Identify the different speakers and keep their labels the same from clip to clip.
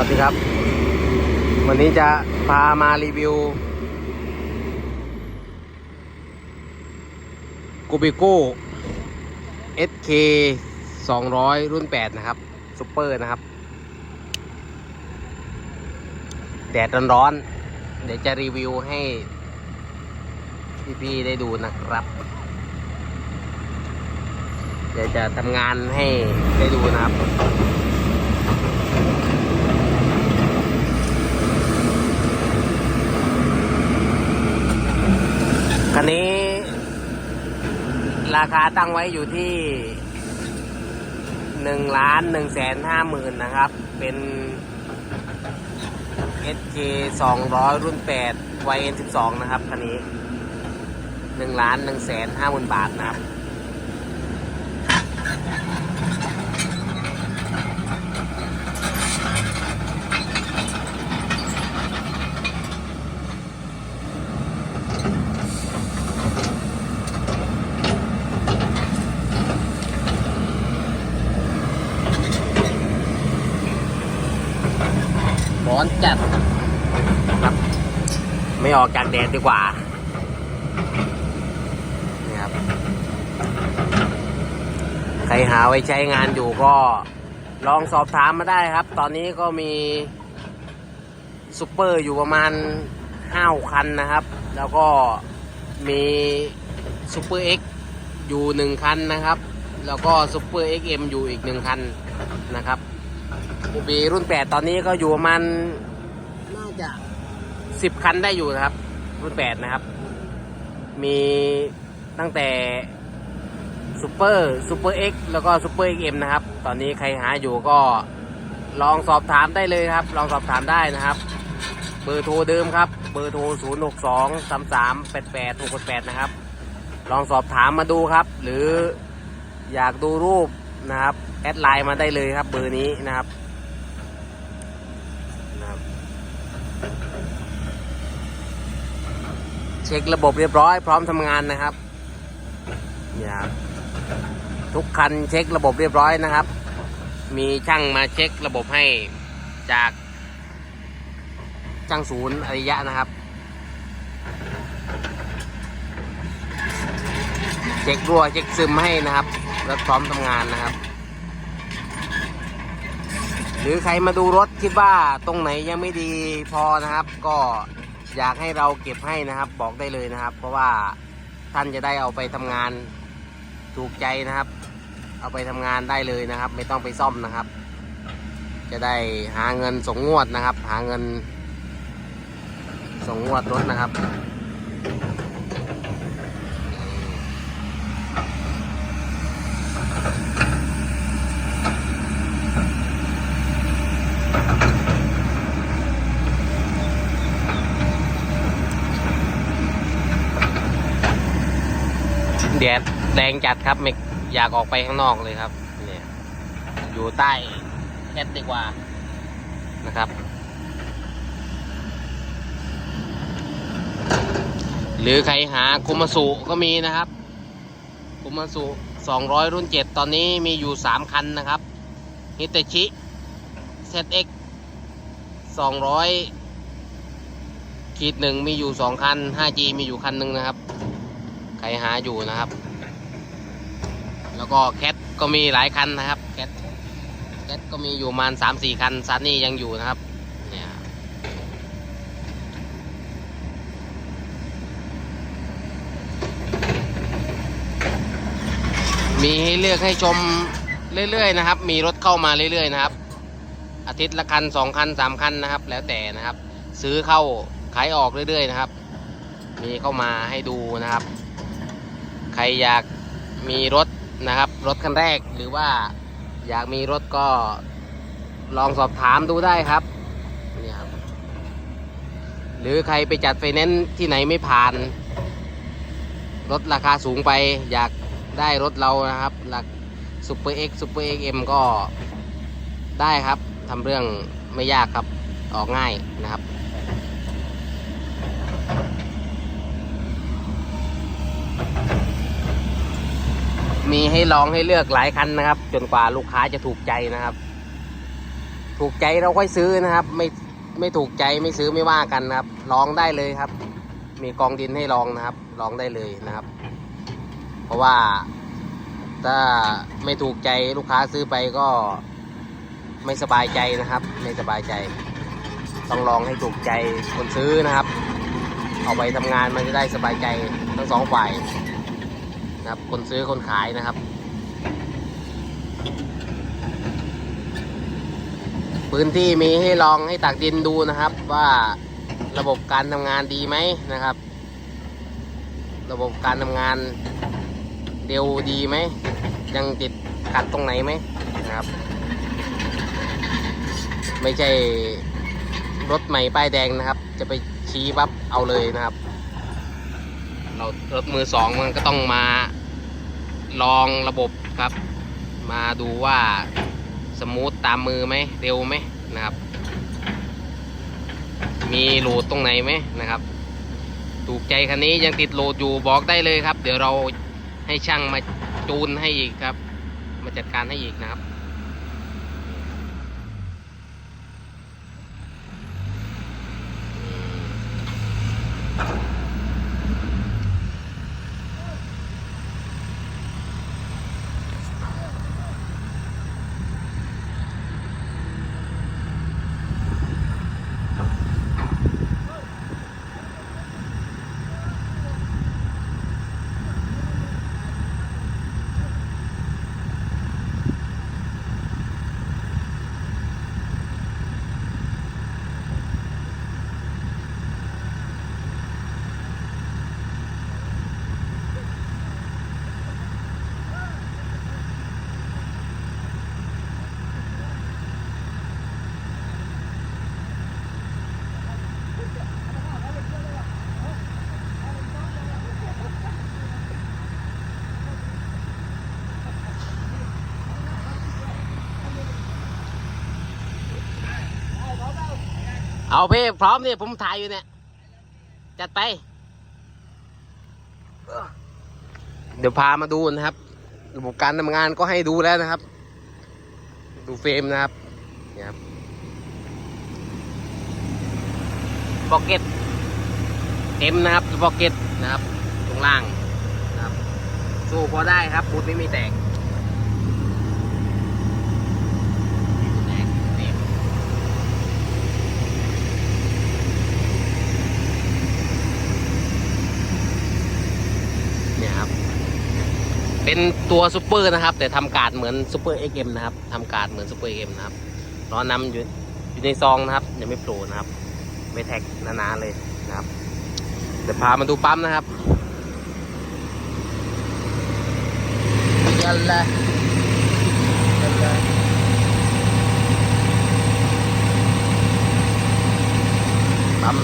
Speaker 1: วัสดีครับ วันนี้จะพามารีวิวกูบิโก้ SK 200 รุ่น 8 นะครับซุปเปอร์นะครับ แดดร้อนๆเดี๋ยวจะรีวิวให้ พี่ ๆ ได้ดูนะครับ เดี๋ยวจะทำงานให้ได้ดูนะครับ คันนี้ ราคาตั้งไว้อยู่ที่หนึ่งล้านหนึ่งแสนห้าหมื่นนะครับ เป็น SK 200 รุ่น8 YN 12นะครับคันนี้หนึ่งล้านหนึ่งแสนห้าหมื่นบาทนะครับ จัดครับ ไม่ออกจากแดดดีกว่านี่ครับ ใครหาไว้ใช้งานอยู่ก็ลองสอบถามมาได้ครับ ตอนนี้ก็มีซูเปอร์อยู่ประมาณห้าคันนะครับ แล้วก็มีซูเปอร์เอ็กอยู่หนึ่งคันนะครับ แล้วก็ซูเปอร์เอ็กเอ็มอยู่อีกหนึ่งคันนะครับอูบีรุ่น 8 ตอนนี้ก็อยู่ประมาณ น่าจะ10คันได้อยู่นะครับ รุ่น8นะครับ มีตั้งแต่ซูเปอร์ซูเปอร์เอ็กแล้วก็ซูเปอร์เอ็มนะครับ ตอนนี้ใครหาอยู่ก็ลองสอบถามได้เลยครับ ลองสอบถามได้นะครับ เบอร์โทรเดิมครับ เบอร์โทร 0 6 2 3 3 8 8 6 8 นะครับ ลองสอบถามมาดูครับ หรืออยากดูรูปนะครับ แอดไลน์มาได้เลยครับ เบอร์นี้นะครับ เช็คระบบเรียบร้อย พร้อมทำงานนะครับนี่ครับทุกคันเช็คระบบเรียบร้อยนะครับ มีช่างมาเช็คระบบให้จากช่างศูนย์อริยะนะครับ เช็ครั่วเช็คซึมให้นะครับรถพร้อมทำงานนะครับ หรือใครมาดูรถคิดว่าตรงไหนยังไม่ดีพอนะครับ ก็ อยากให้เราเก็บให้นะครับบอกได้เลยนะครับ เพราะว่าท่านจะได้เอาไปทำงานถูกใจนะครับ เอาไปทำงานได้เลยนะครับ ไม่ต้องไปซ่อมนะครับ จะได้หาเงินส่งงวดนะครับ หาเงินส่งงวดรถนะครับ แดดแรงจัดครับไม่อยากออกไปข้างนอกเลยครับเนี่ยอยู่ใต้แคทดีกว่านะครับ หรือใครหาคุมาสุก็มีนะครับคุมาสุ200 รุ่น 7 ตอนนี้มีอยู่ 3 คันนะครับฮิตชิ ZX 200ขีดหนึ่งมีอยู่ 2 คัน 5G มีอยู่คันหนึ่งนะครับ ใครหาอยู่นะครับ แล้วก็แคทก็มีหลายคันนะครับแคทแคทก็มีอยู่ประมาณสามสี่คันซันนี่ยังอยู่นะครับเนี่ยมีให้เลือกให้ชมเรื่อยๆนะครับ มีรถเข้ามาเรื่อยๆนะครับ อาทิตย์ละคันสองคันสามคันนะครับ แล้วแต่นะครับ ซื้อเข้าขายออกเรื่อยๆนะครับ มีเข้ามาให้ดูนะครับ รอยากมีรถนะครับ รถคันแรกหรือว่าอยากมีรถก็ลองสอบถามดูได้ครับนี่ครับ หรือใครไปจัดไฟแนนซ์ที่ไหนไม่ผ่าน รถราคาสูงไป อยากได้รถเรานะครับ หลักซูเปอร์เอ็กซ์ซูเปอร์เอ็กเอ็มก็ได้ครับทำเรื่องไม่ยากครับออกง่ายนะครับ มีให้ลองให้เลือกหลายคันนะครับ จนกว่าลูกค้าจะถูกใจนะครับ ถูกใจเราค่อยซื้อนะครับ ไม่ไม่ถูกใจไม่ซื้อไม่ว่ากันนะครับ ลองได้เลยครับ มีกองดินให้ลองนะครับ ลองได้เลยนะครับ เพราะว่าถ้าไม่ถูกใจลูกค้าซื้อไปก็ไม่สบายใจนะครับ ไม่สบายใจ ต้องลองให้ถูกใจคนซื้อนะครับ เอาไปทำงานมันจะได้สบายใจทั้งสองฝ่าย ครับ คนซื้อคนขายนะครับ พื้นที่มีให้ลองให้ตักดินดูนะครับ ว่าระบบการทำงานดีไหมนะครับ ระบบการทำงานเร็วดีไหม ยังติดขัดตรงไหนไหมนะครับ ไม่ใช่รถใหม่ป้ายแดงนะครับ จะไปชี้ปั๊บเอาเลยนะครับ เรารถมือสองมันก็ต้องมา ลองระบบครับ มาดูว่าสมูทตามมือไหมเร็วไหมนะครับ มีโหลดตรงไหนไหมนะครับ ถูกใจคันนี้ยังติดโหลดอยู่บอกได้เลยครับ เดี๋ยวเราให้ช่างมาจูนให้อีกครับ มาจัดการให้อีกนะครับ เอาพี่พร้อมเนี่ยผมถ่ายอยู่เนี่ย จัดไป เดี๋ยวพามาดูนะครับ ระบบการทำงานก็ให้ดูแล้วนะครับ ดูเฟรมนะครับเนี่ยครับบ็อกเก็ตเต็มนะครับบ็อกเก็ตนะครับ ตรงล่างนะครับสู้พอได้ครับบูทไม่มีแตกแตกเต็ม เครับ เป็นตัวซูเปอร์นะครับ แต่ทำการดเหมือนซูเปอร์เอ็กเอ็มนะครับทำการดเหมือนซูเปอร์เอ็มนะครับล้อนำอยู่อยู่ในซองนะครับยังไม่โผล่นะครับ ไม่แท็กนานๆเลยนะครับเดี๋ยวพามาดูปั๊มนะครับยันละยันละปั๊ม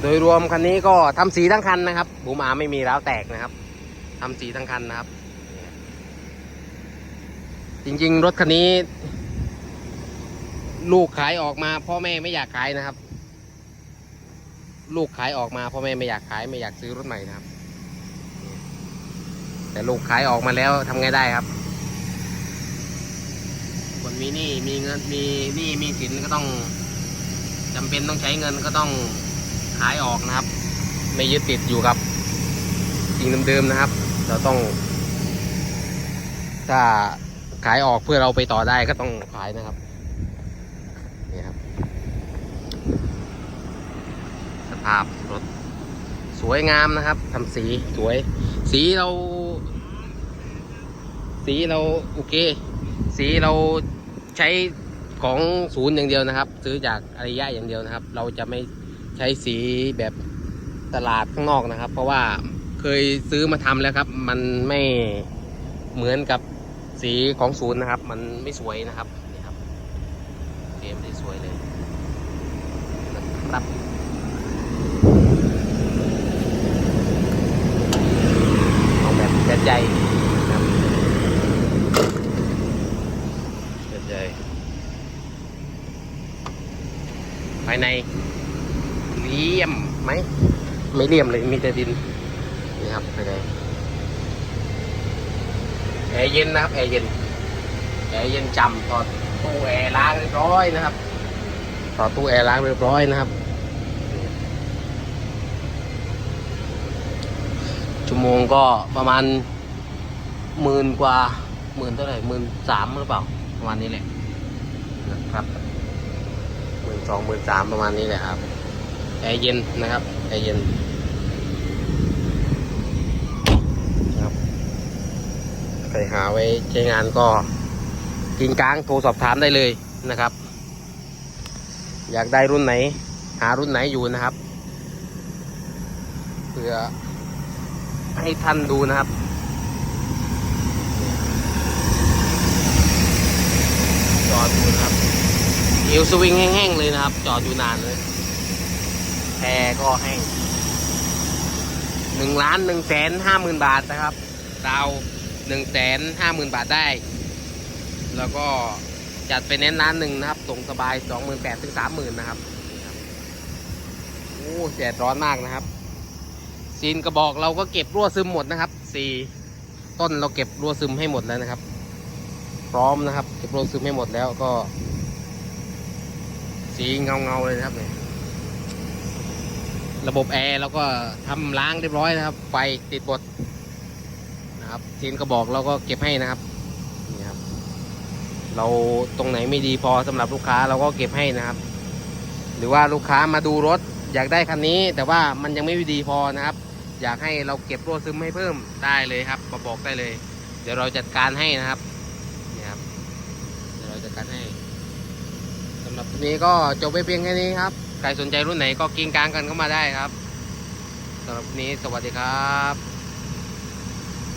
Speaker 1: โด ยรวมคันนี้ก็ทำสีทั้งคันนะครับบูมาไม่มีร้วแตกนะครับทำสีทั้งคันนะครับ จริงๆ รถคันนี้ ลูกขายออกมา พ่อแม่ไม่อยากขายนะครับ ลูกขายออกมาพ่อแม่ไม่อยากขายไม่อยากซื้อรถใหม่นะครับ แต่ลูกขายออกมาแล้วทำไงได้ครับคนมีหนี้มีเงินมีหนี้มีสินก็ต้องจำเป็นต้องใช้เงินก็ต้อง ขายออกนะครับ ไม่ยึดติดอยู่กับสิ่งเดิมๆนะครับ เราต้อง ถ้าขายออกเพื่อเราไปต่อได้ก็ต้องขายนะครับนี่ครับ สภาพรถสวยงามนะครับทำสีสวย สีเรา สีเราโอเค สีเราใช้ของศูนย์อย่างเดียวนะครับ ซื้อจากอริยะอย่างเดียวนะครับ เราจะไม่ ช้สีแบบตลาดข้างนอกนะครับ เพราะว่าเคยซื้อมาทำแล้วครับ มันไม่เหมือนกับสีของศูนย์นะครับ มันไม่สวยนะครับนี่ครับเฟรมได้สวยเลยนะครับเอาแบบใจนะครับจัดใจภายใน เลี่ยมไหมไม่เลี่ยมเลยมีแต่ดินเนี่ยนี่ครับไปเลยแอร์เย็นนะครับแอร์เย็นแอร์เย็นจำต่อตู้แอร์ล้างเรียบร้อยนะครับ ต่อตู้แอร์ล้างเรียบร้อยนะครับ ชั่วโมงก็ประมาณหมื่นกว่าหมื่นเท่าไหร่หมื่นสามหรือเปล่าประมาณนี้แหละนะครับหมื่นสองหมื่นสามประมาณนี้แหละครับแอร์เย็นนะครับแอร์เย็นนะครับ ใครหาไว้ใช้งานก็กินกลางโทรสอบถามได้เลยนะครับ อยากได้รุ่นไหน หารุ่นไหนอยู่นะครับเพื่อให้ท่านดูนะครับจอดดูนะครับเอวสวิงแห้งๆเลยนะครับ จอดอยู่นานเลยแพรก็แห้งหนึ่งล้านหนึ่งแสนห้าหมื่นบาทนะครับ ดาว หนึ่งแสนห้าหมื่นบาทได้ แล้วก็จัดไปเน้นร้านหนึ่งนะครับ ส่งสบายสองหมื่นแปดถึงสามหมื่นนะครับโอ้แดดร้อนมากนะครับ ซีนกระบอกเราก็เก็บรั่วซึมหมดนะครับสี่ต้นเราเก็บรั่วซึมให้หมดแล้วนะครับ พร้อมนะครับ เก็บรั่วซึมให้หมดแล้วก็ สีเงาเงาๆเลยนะครับเนี่ยระบบแอร์เราก็ทำล้างเรียบร้อยนะครับ ไฟติดบด นะครับซีนกระบอกเราก็เก็บให้นะครับนี่ครับ เราตรงไหนไม่ดีพอสำหรับลูกค้าเราก็เก็บให้นะครับ หรือว่าลูกค้ามาดูรถอยากได้คันนี้ แต่ว่ามันยังไม่ดีพอนะครับ อยากให้เราเก็บรั่วซึมให้เพิ่มได้เลยครับมาบอกได้เลย เดี๋ยวเราจัดการให้นะครับนี่ครับเดี๋ยวเราจัดการให้สำหรับวันนี้ก็จบไปเพียงแค่นี้ครับใครสนใจรุ่นไหนก็กิงกลางกันเข้ามาได้ครับสำหรับวันนี้สวัสดีครับ